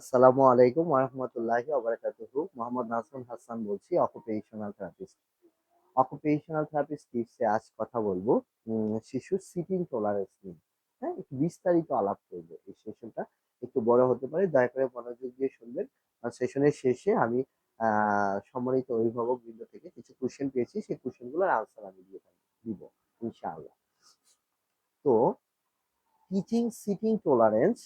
আসসালামু আলাইকুম ওরহমতুল্লাহি ওবারাকাতুহু মোহাম্মদ নাজমুল হাসান বলছি অকুপেশনাল থেরাপিস্ট অকুপেশনাল থেরাপিস্ট টিপসে আজ কথা বলব শিশুর সিটিং টলারেন্স নিয়ে। হ্যাঁ একটু বিস্তারিত আলাপ করব এই সেশনটা একটু বড় হতে পারে, দয়া করে মনোযোগ দিয়ে শুনবেন। সেশনের শেষে আমি সম্মানিত অভিভাবক বৃন্দ থেকে কিছু কোশ্চেন পেয়েছি, সেই কোশ্চেনগুলোর আনসার আমি দিয়ে দিব, ইনশাআল্লাহ। তো teaching sitting tolerance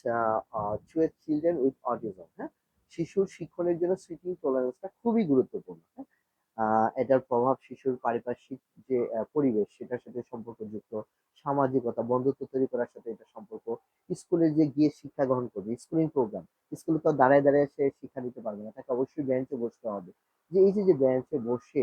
to a children with autism হ্যাঁ? শিশুর শিক্ষণের জন্য সিটিং টলারেন্সটা খুবই গুরুত্বপূর্ণ হ্যাঁ? এটার প্রভাব শিশুর পারিপার্শ্বিক যে পরিবেশ, সেটার সাথে সম্পর্কযুক্ত, সামাজিকতা, বন্ধুত্ব তৈরি করার সাথে এটা সম্পর্ক, স্কুলে যে গিয়ে শিক্ষা গ্রহণ করবে স্কুলিং প্রোগ্রাম স্কুলে তো দাঁড়ায় দাঁড়ায় সে শিক্ষা দিতে পারবে না, তাকে অবশ্যই বেঞ্চে বসতে হবে। যে, এই যে বেঞ্চে বসে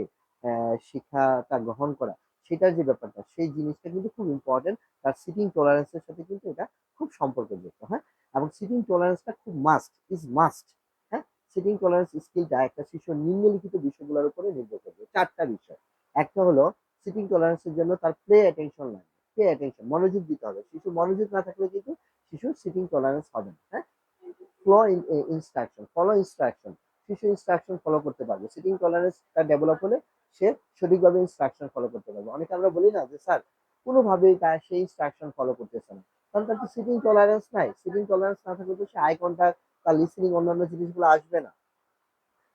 শিক্ষাটা গ্রহণ করা সেটার যে ব্যাপারটা, সেই জিনিসটা কিন্তু খুব ইম্পর্টেন্ট তার সিটিং টলারেন্সের সাথে কিন্তু এটা খুব সম্পর্কযুক্ত হ্যাঁ? এবং সিটিং টলারেন্সটা খুব মাস্ট ইজ মাস্ট হ্যাঁ? সিটিং টলারেন্স স্কিলটা একটা শিশুর নিম্নলিখিত বিষয়গুলোর উপরে নির্ভর করবে। চারটা বিষয়। একটা হলো সিটিং টলারেন্সের জন্য তার প্লে অ্যাটেনশন লাগবে। প্লে অ্যাটেনশন মনোযোগ দিতে হবে। শিশু মনোযোগ না থাকলে কিন্তু শিশুর সিটিং টলারেন্স হবে না হ্যাঁ? ফ্লো ইনস্ট্রাকশন ফলো ইনস্ট্রাকশন শিশু ইনস্ট্রাকশন ফলো করতে পারবে। সিটিং টলারেন্সটা ডেভেলপ হলে সে সঠিকভাবে ইনস্ট্রাকশন ফলো করতে পারবে। অনেকে আমরা বলি না যে, স্যার, কোনোভাবেই তার সেই ইনস্ট্রাকশন ফলো করতেছে না। কারণ তার তো সিটিং টলারেন্স নাই। সিটিং টলারেন্স না থাকলে তো সে আই কন্ট্যাক্ট তার লিসনিং অন্যান্য জিনিসগুলো আসবে না।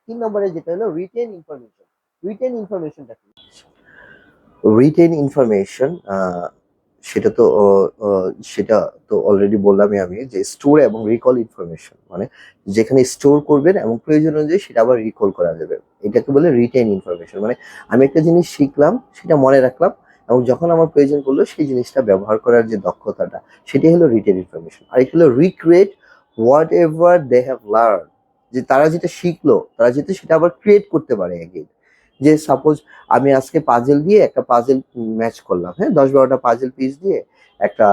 তিন নম্বরে যেটা হলো রিটেন ইনফরমেশন রিটেন ইনফরমেশনটা কি? রিটেন ইনফরমেশন সেটা তো সেটা তো অলরেডি বললামই আমি যে স্টোর এবং রিকল ইনফরমেশন মানে যেখানে স্টোর করবেন এবং প্রয়োজন অনুযায়ী সেটা আবার রিকল করা যাবে। এটাকে বলে রিটেন ইনফরমেশন মানে আমি একটা জিনিস শিখলাম, সেটা মনে রাখলাম এবং যখন আমার প্রয়োজন পড়ল সেই জিনিসটা ব্যবহার করার যে দক্ষতাটা, সেটাই হলো রিটেন ইনফরমেশন আর একটা হলো recreate whatever they have learn যে তারা যেটা শিখলো, তারা যেটা সেটা আবার ক্রিয়েট করতে পারে এগেইন যে সাপোজ আমি আজকে পাজেল দিয়ে একটা পাজেল ম্যাচ করলাম হ্যাঁ? দশ বারোটা পাজেল পিস দিয়ে একটা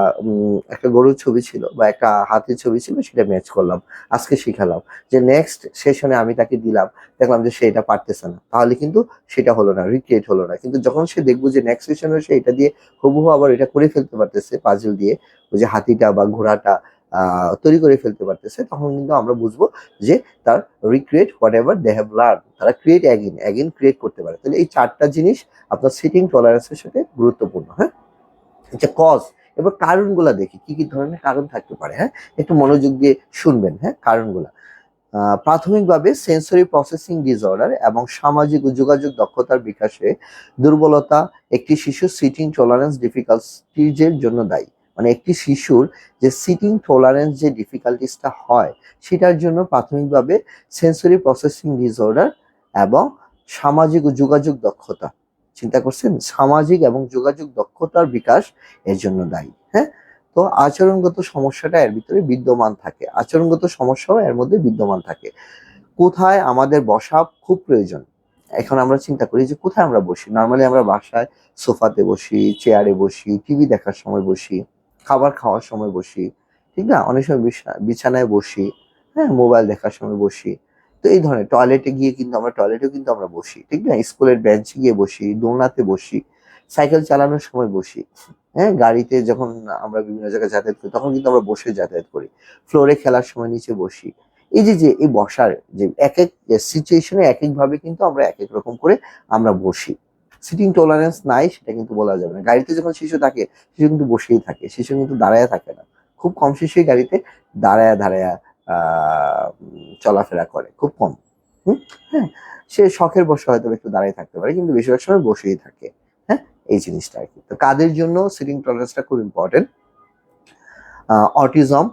একটা গরুর ছবি ছিল বা একটা হাতের ছবি ছিল, সেটা ম্যাচ করলাম, আজকে শিখালাম। যে নেক্সট সেশনে আমি তাকে দিলাম, দেখলাম যে সে এটা পারতেছে না। তাহলে কিন্তু সেটা হলো না রিক্রিয়েট হলো না। কিন্তু যখন সে দেখব যে নেক্সট সেশনে সে এটা দিয়ে হুবহু আবার এটা করে ফেলতে পারতেছে পাজেল দিয়ে, ওই যে হাতিটা বা ঘোড়াটা তৈরি করে ফেলতে পারতেছে, তখন কিন্তু আমরা বুঝব যে তার recreate whatever they have learn তারা ক্রিয়েট অ্যাগিন অ্যাগিন ক্রিয়েট করতে পারে। তাহলে এই চারটা জিনিস আপনার সিটিং টলারেন্সের সাথে গুরুত্বপূর্ণ হ্যাঁ? আচ্ছা কজ এবার কারণগুলা দেখি, কি কি ধরনের কারণ থাকতে পারে হ্যাঁ? একটু মনোযোগ দিয়ে শুনবেন হ্যাঁ কারণগুলা। প্রাথমিকভাবে সেন্সরি প্রসেসিং ডিসঅর্ডার এবং সামাজিক ও যোগাযোগ দক্ষতার বিকাশে দুর্বলতা একটি শিশুর সিটিং টলারেন্স ডিফিকাল্টিজের জন্য দায়ী। মানে একটি শিশুর যে সিটিং টলারেন্স যে ডিফিকাল্টিসটা হয়, সেটার জন্য প্রাথমিকভাবে সেন্সরি প্রসেসিং ডিসঅর্ডার এবং সামাজিক ও যোগাযোগ দক্ষতা। চিন্তা করছেন? সামাজিক এবং যোগাযোগ দক্ষতার বিকাশ এর জন্য দায়ী হ্যাঁ? তো আচরণগত সমস্যাটা এর ভিতরে বিদ্যমান থাকে। আচরণগত সমস্যাও এর মধ্যে বিদ্যমান থাকে। কোথায় আমাদের বসা খুব প্রয়োজন। এখন আমরা চিন্তা করি যে কোথায় আমরা বসি? নর্মালি আমরা বাসায় সোফাতে বসি চেয়ারে বসি টিভি দেখার সময় বসি। খাবার খাওয়ার সময় বসি, ঠিক না? অনেক সময় বিছা- বিছানায় বসি হ্যাঁ? মোবাইল দেখার সময় বসি। তো এই ধরনের টয়লেটে গিয়ে কিন্তু আমরা, টয়লেটেও কিন্তু আমরা বসি, ঠিক না? স্কুলের বেঞ্চে গিয়ে বসি, দোলনাতে বসি, সাইকেল চালানোর সময় বসি হ্যাঁ? গাড়িতে যখন আমরা বিভিন্ন জায়গায় যাতায়াত করি, তখন কিন্তু আমরা বসে যাতায়াত করি। ফ্লোরে খেলার সময় নিচে বসি। এই যে যে, এই বসার যে, এক এক সিচুয়েশনে এক এক ভাবে কিন্তু আমরা এক এক রকম করে আমরা বসি। সিটিং টলারেন্স নাই, সেটা কিন্তু বলা যাবে না। গাড়িতে যখন শিশু থাকে, শিশু কিন্তু বসেই থাকে, শিশু কিন্তু দাঁড়ায় থাকে না। খুব কম শিশুই গাড়িতে দাঁড়ায়া দাঁড়ায়া চলাফেরা করে, খুব কম। হ্যাঁ সে শখের বসে হয়তো একটু দাঁড়িয়ে থাকতে পারে, কিন্তু বেশিরভাগ সময় বসেই থাকে। হ্যাঁ এই জিনিসটা আর কি তো কাদের জন্য সিটিং টলারেন্সটা খুব ইম্পর্টেন্ট অটিজম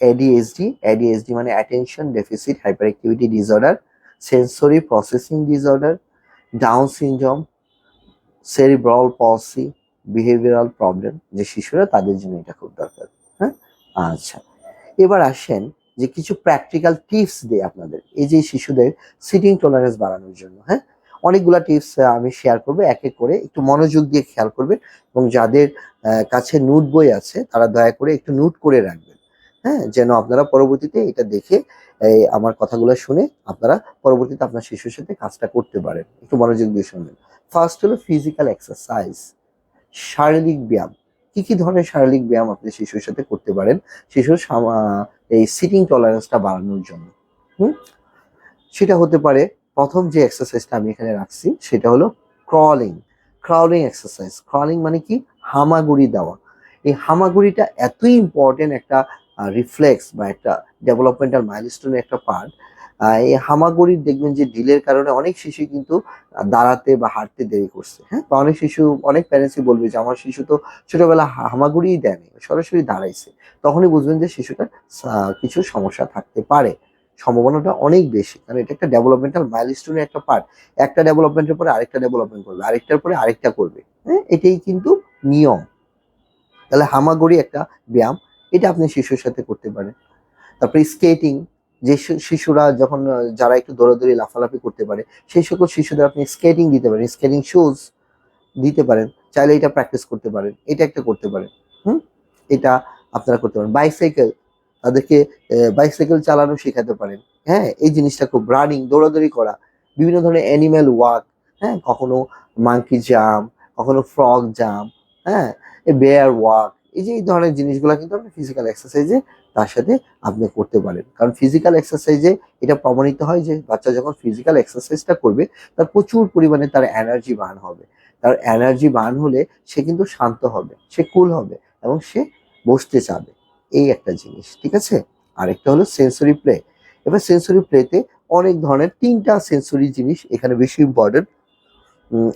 এডিএসডি এডিএসডি মানে attention deficit hyperactivity disorder sensory processing disorder Down syndrome cerebral palsy behavioural problem যে শিশুরা তাদের জন্য এটা খুব দরকার হ্যাঁ? আচ্ছা এবার আসেন যে কিছু প্র্যাকটিক্যাল টিপস দিই আপনাদের, এই যে শিশুদের সিটিং টলারেন্স বাড়ানোর জন্য হ্যাঁ? অনেকগুলা টিপস আমি শেয়ার করব, এক এক করে একটু মনোযোগ দিয়ে খেয়াল করবেন এবং যাদের কাছে নোট বই আছে তারা দয়া করে একটু নোট করে রাখবেন হ্যাঁ? যেন আপনারা পরবর্তীতে এটা দেখে আমার কথাগুলো শুনে আপনারা পরবর্তীতে আপনার শিশুর সাথে কাজটা করতে পারেন, একটু মনোযোগ দিয়ে শুনবেন। ফার্স্ট হলো ফিজিক্যাল এক্সারসাইজ শারীরিক ব্যায়াম। কি কি ধরনের শারীরিক ব্যায়াম আপনি শিশুর সাথে করতে পারেন? শিশুর এই সিটিং টলারেন্সটা বাড়ানোর জন্য। হুম? সেটা হতে পারে, প্রথম যে এক্সারসাইজটা আমি এখানে রাখছি, সেটা হলো ক্রলিং ক্রাউলিং এক্সারসাইজ ক্রলিং মানে কি? হামাগুড়ি দেওয়া। এই হামাগুড়িটা এতই ইম্পর্টেন্ট একটা রিফ্লেক্স বা একটা ডেভেলপমেন্টাল মাইলস্টোনের একটা পার্ট এই হামাগুড়ির দেখবেন যে ডিলের কারণে অনেক শিশু কিন্তু দাঁড়াতে বা হাঁটতে দেরি করছে হ্যাঁ? বা অনেক শিশু, অনেক প্যারেন্টসই বলবে যে, আমার শিশু তো ছোটবেলা হামাগুড়িই দেয়নি, সরাসরি দাঁড়াইছে। তখনই বুঝবেন যে শিশুটার কিছু সমস্যা থাকতে পারে। সম্ভাবনাটা অনেক বেশি, কারণ এটা একটা ডেভেলপমেন্টাল মাইলস্টোনের একটা পার্ট একটা ডেভেলপমেন্টের পরে আরেকটা ডেভেলপমেন্ট করবে, আরেকটার পরে আরেকটা করবে হ্যাঁ? এটাই কিন্তু নিয়ম। তাহলে হামাগুড়ি একটা ব্যায়াম, এটা আপনি শিশুর সাথে করতে পারেন। তারপরে স্কেটিং যে শিশুরা যখন যারা একটু দৌড়াদৌড়ি, লাফালাফি করতে পারে, সেই সকল শিশুদের আপনি স্কেটিং দিতে পারেন স্কেটিং শুজ দিতে পারেন, চাইলে এটা প্র্যাকটিস করতে পারেন, এটা একটা করতে পারেন, হুম? এটা আপনারা করতে পারেন। বাইসাইকেল তাদেরকে বাইসাইকেল চালানো শেখাতে পারেন হ্যাঁ? এই জিনিসটা খুব রানিং দৌড়াদৌড়ি করা, বিভিন্ন ধরনের অ্যানিম্যাল ওয়াক হ্যাঁ? কখনো মাঙ্কি জাম্প কখনো ফ্রগ জাম্প হ্যাঁ? বেয়ার ওয়াক এই যে এই ধরনের জিনিসগুলো কিন্তু আপনি ফিজিক্যাল এক্সারসাইজে তার সাথে আপনি করতে পারেন। কারণ ফিজিক্যাল এক্সারসাইজে এটা প্রমাণিত হয় যে বাচ্চা যখন ফিজিক্যাল এক্সারসাইজটা করবে, তার প্রচুর পরিমাণে তার এনার্জি বার্ন হবে। তার এনার্জি বার্ন হলে সে কিন্তু শান্ত হবে, সে কুল হবে এবং সে বসতে চাবে। এই একটা জিনিস, ঠিক আছে? আরেকটা হলো সেন্সরি প্লে এবার সেন্সরি প্লেতে অনেক ধরনের তিনটা সেন্সরি জিনিস এখানে বেশি ইম্পর্টেন্ট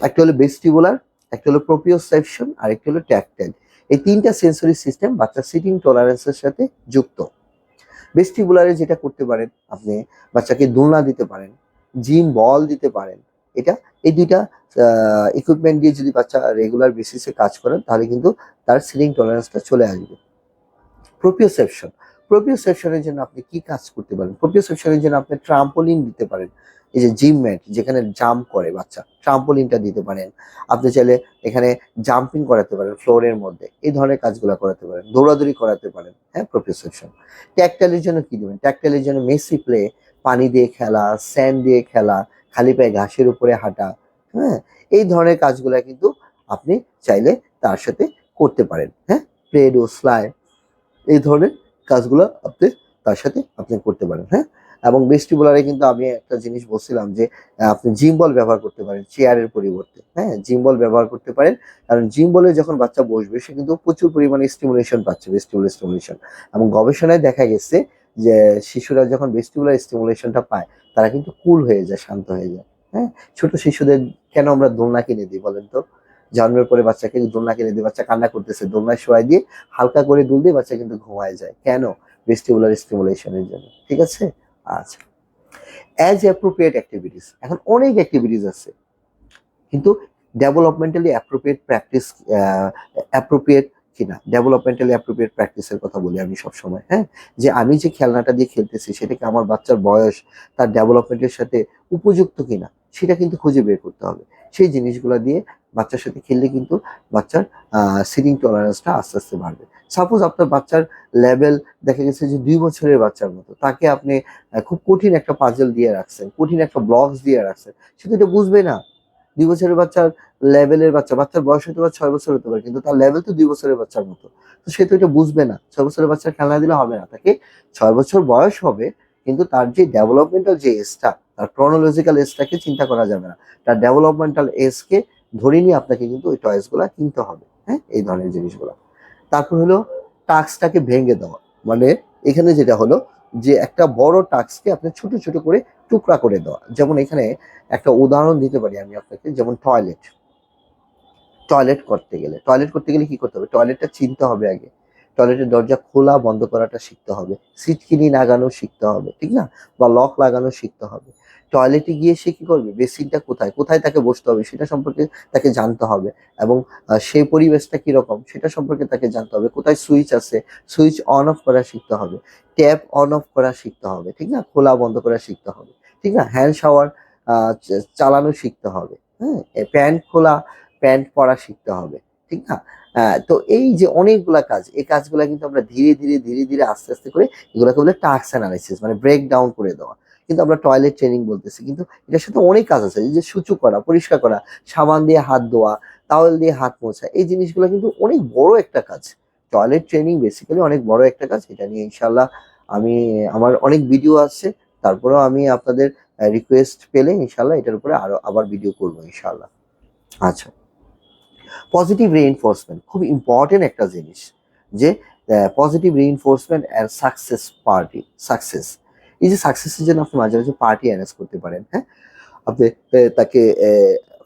একটা হলো বেস্টিবুলার একটা হলো প্রোপিওসেপশন আর একটা হলো ট্যাকটাইল এই তিনটা সেন্সরি সিস্টেম বাচ্চার সিটিং টলারেন্সের সাথে যুক্ত। বেস্টিবুলারে যেটা করতে পারেন আপনি, বাচ্চাকে দোলনা দিতে পারেন জিম বল দিতে পারেন, এটা এই দুইটা ইকুইপমেন্ট দিয়ে যদি বাচ্চা রেগুলার বেসিসে কাজ করেন, তাহলে কিন্তু তার সিলিং টলারেন্সটা চলে আসবে। প্রোপিওসেপশন প্রোপিওসেপশনের জন্য আপনি কি কাজ করতে পারেন? প্রোপিওসেপশনের জন্য আপনি ট্রাম্পোলিন দিতে পারেন। এই যে জিম ম্যাট যেখানে জাম্প করে বাচ্চা ট্রাম্পোলিনটা দিতে পারেন। আপনি চাইলে এখানে জাম্পিং করাতে পারেন ফ্লোরের মধ্যে। এই ধরনের কাজগুলো করাতে পারেন, দৌড়াদৌড়ি করাতে পারেন হ্যাঁ প্রোপিওসেপশন ট্যাকটাইলের জন্য কি দেবেন? ট্যাকটাইলের জন্য মেসি প্লে পানি দিয়ে খেলা স্যান্ড দিয়ে খেলা, খালি পায়ে ঘাসের উপরে হাঁটা হ্যাঁ এই ধরনের কাজগুলো কিন্তু আপনি চাইলে তার সাথে করতে পারেন হ্যাঁ প্লেড ও স্লাই এই ধরনের কাজগুলো আপনি তার সাথে আপনি করতে পারেন হ্যাঁ? এবং বেস্টিবুলারে কিন্তু আমি একটা জিনিস বলছিলাম যে আপনি জিম বল ব্যবহার করতে পারেন চেয়ারের পরিবর্তে হ্যাঁ? জিম বল ব্যবহার করতে পারেন, কারণ জিম বলে যখন বাচ্চা বসবে, সে কিন্তু প্রচুর পরিমাণে স্টিমুলেশন পাচ্ছে ভেস্টিবুলার স্টিমুলেশন এবং গবেষণায় দেখা গেছে যে, শিশুরা যখন ভেস্টিবুলার স্টিমুলেশনটা পায়, তারা কিন্তু কুল হয়ে যায়, শান্ত হয়ে যায় হ্যাঁ? ছোট শিশুদের কেন আমরা দোলনা কিনে দিই বলেন তো? জন্মের পরে বাচ্চাকে দোলনা কিনে দিয়ে বাচ্চা কান্না করতেছে, দোলনায় শোয়াই দিয়ে হালকা করে দুল দিয়ে বাচ্চা কিন্তু ঘুমায় যায়। কেন? ভেস্টিবুলার স্টিমুলেশনের জন্য, ঠিক আছে? আচ্ছা। অ্যাজ অ্যাপ্রোপ্রিয়েট অ্যাক্টিভিটিস এখন অনেক অ্যাক্টিভিটিস আছে। কিন্তু ডেভেলপমেন্টালি অ্যাপ্রোপ্রিয়েট প্র্যাকটিস অ্যাপ্রোপ্রিয়েট কিনা? ডেভেলপমেন্টালি অ্যাপ্রোপ্রিয়েট প্র্যাকটিসের কথা বলি আমি সব সময় হ্যাঁ? যে আমি যে খেলনাটা দিয়ে খেলতেছি, সেটাকে আমার বাচ্চার বয়স, তার ডেভেলপমেন্টের সাথে উপযুক্ত কিনা, সেটা কিন্তু খুঁজে বের করতে হবে। সেই জিনিসগুলো দিয়ে বাচ্চার সাথে খেললে কিন্তু বাচ্চার সিটিং টলারেন্সটা আস্তে আস্তে বাড়বে। সাপোজ আপনার বাচ্চার লেভেল দেখা গেছে যে দুই বছরের বাচ্চার মতো, তাকে আপনি খুব কঠিন একটা পাজল দিয়ে রাখছেন, কঠিন একটা ব্লকস দিয়ে রাখছেন, সে তো এটা বুঝবে না। দুই বছরের বাচ্চার লেভেলের বাচ্চা, বাচ্চার বয়স হতে পারে ছয় বছর হতে পারে, কিন্তু তার লেভেল তো দুই বছরের বাচ্চার মতো। তো সে তো এটা বুঝবে না। ছয় বছরের বাচ্চার খেলনা দিলে হবে না। তাকে ছয় বছর বয়স হবে, কিন্তু তার যে ডেভেলপমেন্টাল যে এজটা তার ক্রনোলজিক্যাল এজটাকে চিন্তা করা যাবে না। তার ডেভেলপমেন্টাল এজকে ধরে নিয়ে আপনাকে কিন্তু ওই টয়েসগুলো কিনতে হবে হ্যাঁ? এই ধরনের জিনিসগুলো। তারপর হলো টাস্কটাকে ভেঙে দেওয়া। মানে এখানে যেটা হলো যে একটা বড় টাস্ককে আপনি ছোট ছোট করে টুকরা করে দেওয়া। যেমন এখানে একটা উদাহরণ দিতে পারি আমি আপনাকে, যেমন টয়লেট টয়লেট করতে গেলে। টয়লেট করতে গেলে কি করতে হবে? টয়লেটটা চিনতে হবে আগে। টয়লেটের দরজা খোলা বন্ধ করাটা শিখতে হবে। সিটকিনি লাগানো শিখতে হবে, ঠিক না? বা লক লাগানো শিখতে হবে। টয়লেটে গিয়ে সে কি করবে? বেসিনটা কোথায়? কোথায় তাকে বসতে হবে? সেটা সম্পর্কে তাকে জানতে হবে। এবং সেই পরিবেশটা কীরকম? সেটা সম্পর্কে তাকে জানতে হবে। কোথায় সুইচ আছে? সুইচ অন অফ করা শিখতে হবে। ট্যাপ অন অফ করা শিখতে হবে, ঠিক না? খোলা বন্ধ করা শিখতে হবে, ঠিক না? হ্যান্ড শাওয়ার চালানো শিখতে হবে হ্যাঁ? প্যান্ট খোলা, প্যান্ট পরা শিখতে হবে, ঠিক না? তো এই যে অনেকগুলা কাজ, এই কাজগুলা কিন্তু আমরা ধীরে ধীরে ধীরে ধীরে আস্তে আস্তে করে এগুলোকে বলে টাস্ক অ্যানালাইসিস মানে ব্রেক ডাউন করে দেওয়া। কিন্তু আমরা টয়লেট ট্রেনিং বলতেছি, কিন্তু এটার সাথে অনেক কাজ আছে যে সূচু করা, পরিষ্কার করা, সাবান দিয়ে হাত ধোয়া টাওয়েল দিয়ে হাত মোছা, এই জিনিসগুলো কিন্তু অনেক বড় একটা কাজ। টয়লেট ট্রেনিং বেসিক্যালি অনেক বড় একটা কাজ, এটা নিয়ে ইনশাল্লাহ আমি, আমার অনেক ভিডিও আছে তারপরেও আমি আপনাদের রিকোয়েস্ট পেলে ইনশাল্লাহ এটার উপরে আরও আবার ভিডিও করব ইনশাল্লাহ আচ্ছা। পজিটিভ রিএনফোর্সমেন্ট খুব ইম্পর্টেন্ট একটা জিনিস যে positive reinforcement and success party success এই যে সাকসেসের জন্য আপনি মাঝে মাঝে পার্টি অ্যারেঞ্জ করতে পারেন হ্যাঁ? আপনি তাকে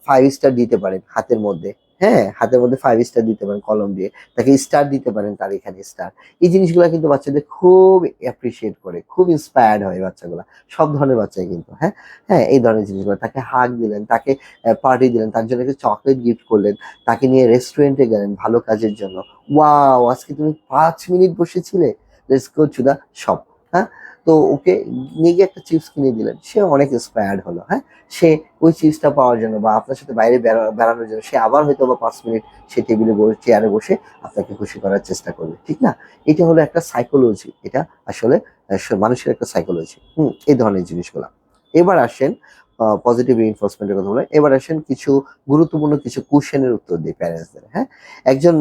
ফাইভ স্টার দিতে পারেন হাতের মধ্যে। হ্যাঁ হাতের মধ্যে ফাইভ স্টার দিতে পারেন, কলম দিয়ে। তাকে স্টার দিতে পারেন, তার এখানে স্টার এই জিনিসগুলো কিন্তু বাচ্চাদের খুব অ্যাপ্রিসিয়েট করে, খুব ইন্সপায়ার্ড হয় বাচ্চাগুলো। সব ধরনের বাচ্চাই কিন্তু হ্যাঁ? হ্যাঁ এই ধরনের জিনিসগুলো। তাকে হাক দিলেন, তাকে পার্টি দিলেন, তার জন্য চকলেট গিফট করলেন, তাকে নিয়ে রেস্টুরেন্টে গেলেন ভালো কাজের জন্য। ওয়াও আজকে তুমি পাঁচ মিনিট বসেছিলে? Let's go to the shop হ্যাঁ? তো ওকে নিয়ে গিয়ে একটা চিপস কিনে দিলেন। সে অনেক ইন্সপায়ার্ড হলো হ্যাঁ? সে ওই চিপসটা পাওয়ার জন্য বা আপনার সাথে বাইরে বেড়ানোর জন্য সে আবার হয়তো বা পাঁচ মিনিট সে টেবিলে বসে চেয়ারে বসে আপনাকে খুশি করার চেষ্টা করবে, ঠিক না? এটা হলো একটা সাইকোলজি এটা আসলে মানুষের একটা সাইকোলজি হুম, এই ধরনের জিনিসগুলো। এবার আসেন পজিটিভ রিইনফোর্সমেন্টের কথা বলে এবার আসেন কিছু গুরুত্বপূর্ণ কিছু কোশ্চেনের উত্তর দিই প্যারেন্টসদের হ্যাঁ? একজন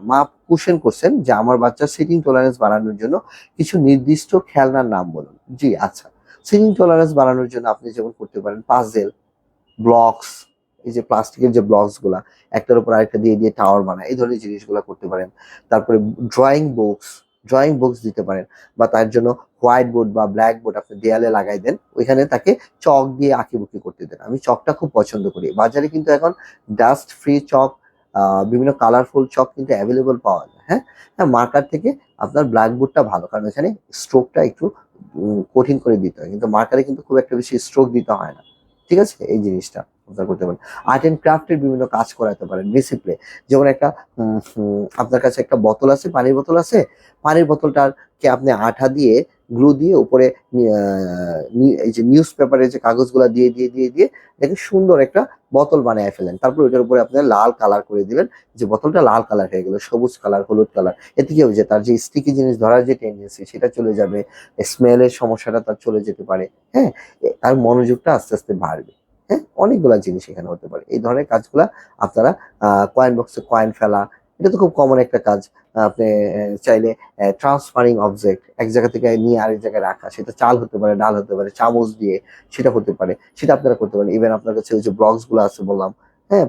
মা- কোশ্চেন করছেন যে, আমার বাচ্চার সিটিং টলারেন্স বাড়ানোর জন্য কিছু নির্দিষ্ট খেলনার নাম বলুন। জি আচ্ছা। সিটিং টলারেন্স বাড়ানোর জন্য আপনি যেমন করতে পারেন পাজেল ব্লকস এই যে প্লাস্টিকের যে ব্লকসগুলা, একটার উপর আরেকটা দিয়ে দিয়ে টাওয়ার বানায়, এই ধরনের জিনিসগুলো করতে পারেন। তারপরে ড্রয়িং বুকস ড্রয়িং বুকস দিতে পারেন বা তার জন্য হোয়াইট বোর্ড বা ব্ল্যাক বোর্ড আপনি দেয়ালে লাগাই দেন, ওইখানে তাকে চক দিয়ে আঁকিবুকি করতে দেন। আমি চকটা খুব পছন্দ করি। বাজারে কিন্তু এখন ডাস্ট ফ্রি চক বিভিন্ন কালারফুল চক কিন্তু অ্যাভেলেবল পাওয়া যায় হ্যাঁ? হ্যাঁ মার্কার থেকে আপনার ব্ল্যাক বোর্ডটা ভালো, কারণ এখানে স্ট্রোকটা একটু কঠিন করে দিতে হয়। কিন্তু মার্কারে কিন্তু খুব একটা বেশি স্ট্রোক দিতে হয় না। ঠিক আছে? এই জিনিসটা। আপনারা করতে পারেন। আর্ট অ্যান্ড ক্রাফটের বিভিন্ন কাজ করাতে পারেন ডিসিপ্লে যেমন একটা আপনার কাছে একটা বোতল আছে, পানির বোতল আছে। পানির বোতলটাকে আপনি আঠা দিয়ে গ্লু দিয়ে উপরে এই যে নিউজ পেপারের যে কাগজগুলো দিয়ে দিয়ে দিয়ে দিয়ে দেখে সুন্দর একটা বোতল বানিয়ে ফেলেন। তারপর ওইটার উপরে আপনি লাল কালার করে দিলেন, যে বোতলটা লাল কালার হয়ে গেল, সবুজ কালার হলুদ কালার এতে কি যে তার যে স্টিকি জিনিস ধরার যে টেন্ডেন্সি সেটা চলে যাবে স্মেলের সমস্যাটা তার চলে যেতে পারে হ্যাঁ? তার মনোযোগটা আস্তে আস্তে বাড়বে। হ্যাঁ অনেকগুলা জিনিস এখানে হতে পারে। এই ধরনের কাজগুলা আপনারা কয়েন বক্সে কয়েন ফেলা এটা তো খুব কমন একটা কাজ। আপনি চাইলে ট্রান্সফারিং অবজেক্ট এক জায়গা থেকে নিয়ে আরেক জায়গায় রাখা সেটা চাল হতে পারে ডাল হতে পারে চামচ দিয়ে সেটা হতে পারে সেটা আপনারা করতে পারেন। ইভেন আপনার কাছে ওই যে ব্লগসগুলো আছে বললাম হ্যাঁ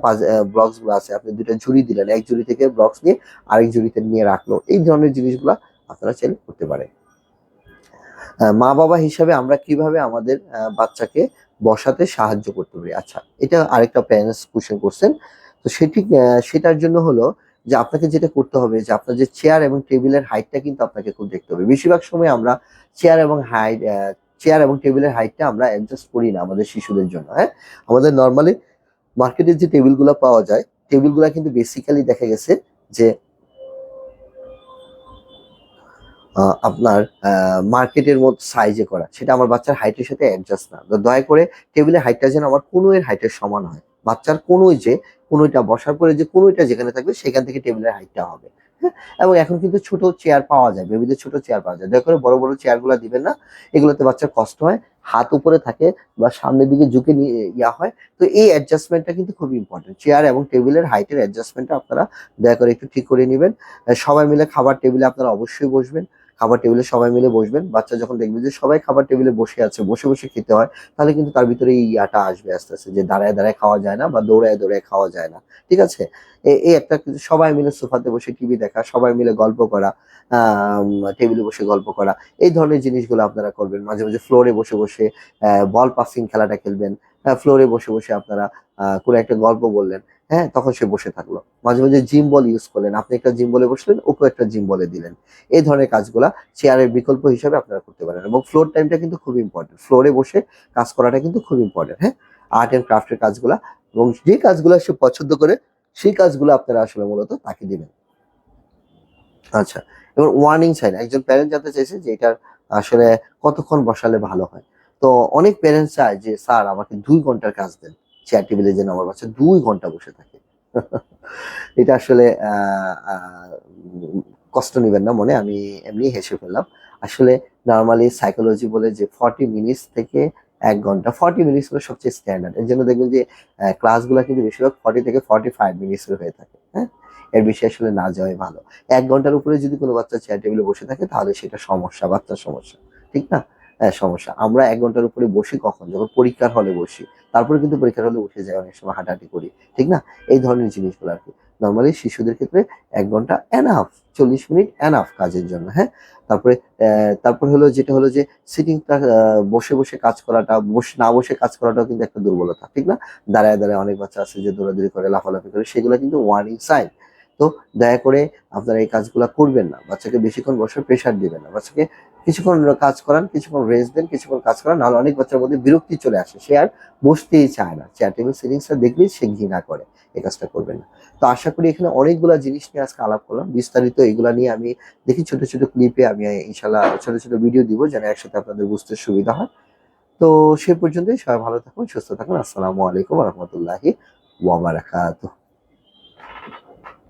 ব্লগসগুলো আছে আপনি দুটো ঝুড়ি দিলেন এক ঝুড়ি থেকে ব্লগস নিয়ে আরেক ঝুড়িতে নিয়ে রাখল এই ধরনের জিনিসগুলো আপনারা চাইলে করতে আহ, মা বাবা হিসাবে আমরা কীভাবে আমাদের বাচ্চাকে বসাতে সাহায্য করতে পারি। আচ্ছা এটা আরেকটা প্যারেন্টস কোশ্চেন করছেন তো সেটি সেটার জন্য হলো যে আপনাকে যেটা করতে হবে যে আপনার যে চেয়ার এবং টেবিলের হাইটটা কিন্তু আপনাকে খুব দেখতে হবে। বেশিরভাগ সময় আমরা চেয়ার এবং হাইট চেয়ার এবং টেবিলের হাইটটা আমরা অ্যাডজাস্ট করি না আমাদের শিশুদের জন্য হ্যাঁ? আমাদের নর্মালি মার্কেটের যে টেবিলগুলো পাওয়া যায় টেবিলগুলো কিন্তু বেসিক্যালি দেখা গেছে যে আপনার মার্কেটের মধ্যে সাইজে করা। সেটা আমার বাচ্চার হাইটের সাথে অ্যাডজাস্ট না। দয়া করে টেবিলের হাইটটা যেন আমার কোনোয়ের হাইটের সমান হয়। বাচ্চার কোনোই যে কোনোটা বসার পরে যে কোনোটা যেখানে থাকবে, সেখান থেকে টেবিলের হাইটটা হবে। হ্যাঁ? এবং এখন কিন্তু ছোট চেয়ার পাওয়া যায় বেবিদের ছোট চেয়ার পাওয়া যায়। দয়া করে বড় বড় চেয়ারগুলো দিবেন না। এগুলোতে বাচ্চার কষ্ট হয়, হাত উপরে থাকে বা সামনের দিকে ঝুঁকে নিয়ে, ইয়া হয়। তো এই অ্যাডজাস্টমেন্টটা কিন্তু খুব ইম্পর্টেন্ট চেয়ার এবং টেবিলের হাইটের অ্যাডজাস্টমেন্টটা আপনারা দয়া করে একটু ঠিক করে নেবেন। সবাই মিলে খাবার টেবিলে আপনারা অবশ্যই বসবেন। খাবার টেবিলে সবাই মিলে বসবেন। বাচ্চা যখন দেখবে যে সবাই খাবার টেবিলে বসে আছে, বসে বসে খেতে হয়, তাহলে কিন্তু তার ভিতরে এই ইয়াটা আসবে আস্তে আস্তে যে দাঁড়ায় দাঁড়ায় খাওয়া যায় না বা দৌড়ায় দৌড়ায় খাওয়া যায় না। ঠিক আছে? এই একটা সবাই মিলে সোফাতে বসে টিভি দেখা, সবাই মিলে গল্প করা টেবিলে বসে গল্প করা, এই ধরনের জিনিসগুলো আপনারা করবেন। মাঝে মাঝে ফ্লোরে বসে বসে বল পাসিং খেলাটা খেলবেন ফ্লোরে বসে বসে আপনারা কোনো একটা গল্প বললেন। হ্যাঁ তখন সে বসে থাকল। মাঝে মাঝে জিম বল ইউজ করলেন। আপনি একটা জিম বলে বসলেন ওকে একটা জিম বলে দিলেন। এই ধরনের কাজগুলা চেয়ারের বিকল্প হিসাবে আপনারা করতে পারেন এবং ফ্লোর টাইমটা কিন্তু খুব ইম্পর্টেন্ট ফ্লোরে বসে কাজ করাটা কিন্তু খুব ইম্পর্টেন্ট হ্যাঁ? আর্ট এন্ড ক্রাফটের কাজগুলা এবং যে কাজগুলো সে পছন্দ করে, সেই কাজগুলো আপনারা আসলে মূলত তাকে দিবেন। আচ্ছা এবার ওয়ার্নিং সাইন একজন প্যারেন্ট জানতে চাইছে যে এটার আসলে কতক্ষণ বসালে ভালো হয়। তো অনেক প্যারেন্টস চায় যে, স্যার, আমাকে দুই ঘণ্টার কাজ দেন। চেয়ার টেবিলে যেন আমার বাচ্চা দুই ঘণ্টা বসে থাকে। এটা আসলে কষ্ট নেবেন না মনে, আমি এমনি হেসে ফেললাম। আসলে নর্মালি সাইকোলজি বলে যে ফর্টি মিনিটস থেকে এক ঘণ্টা ফর্টি মিনিটস হলো সবচেয়ে স্ট্যান্ডার্ড এর জন্য দেখবেন যে ক্লাসগুলো কিন্তু বেশিরভাগ ফর্টি থেকে ফর্টি ফাইভ মিনিটসের হয়ে থাকে হ্যাঁ? এর বেশি আসলে না যাওয়াই ভালো। এক ঘণ্টার উপরে যদি কোনো বাচ্চা চেয়ার টেবিলে বসে থাকে, তাহলে সেটা সমস্যা, বাচ্চার সমস্যা, ঠিক না? সমস্যা। আমরা এক ঘণ্টার উপরে বসি কখন? যখন পরীক্ষার হলে বসি। তারপরে কিন্তু পরীক্ষার হলে উঠে যায় অনেক সময় হাঁটাহাঁটি করি। ঠিক না? এই ধরনের জিনিসগুলো আর কি। নর্মালি শিশুদের ক্ষেত্রে এক ঘণ্টা এনাফ চল্লিশ মিনিট এনাফ কাজের জন্য হ্যাঁ? তারপরে তারপর হলো যেটা হলো যে সিটিংটা বসে বসে কাজ করাটা, বসে, না বসে কাজ করাটাও কিন্তু একটা দুর্বলতা, ঠিক না? দাঁড়ায় দাঁড়ায় অনেক বাচ্চা আছে যে দৌড়াদৌড়ি করে, লাফালাফি করে, সেগুলো কিন্তু ওয়ার্নিং সাইন তো দয়া করে আপনারা এই কাজগুলো করবেন না। বাচ্চাকে বেশিক্ষণ বসে প্রেশার দিবেন না। বাচ্চাকে কিছুক্ষণ কাজ করান, কিছুক্ষণ রেস্ট দেন, কিছুক্ষণ কাজ করান, নাহলে অনেক বাচ্চার মধ্যে বিরক্তি চলে আসে। সে আর বসতেই চায় না। চেয়ার টেবিল সিটিংসটা দেখলেই সে ঘৃণা করে, এই কাজটা করবেন না। তো আশা করি এখানে অনেকগুলা জিনিস নিয়ে আজকে আলাপ করলাম। বিস্তারিত এগুলা নিয়ে আমি দেখি ছোট ছোট ক্লিপে আমি ইনশাল্লাহ ছোট ছোট ভিডিও দিব যেন একসাথে আপনাদের বুঝতে সুবিধা হয়। তো সে পর্যন্তই সবাই ভালো থাকুন, সুস্থ থাকুন। আসসালামু আলাইকুম রহমতুল্লাহি ওয়াবারাকাতুহ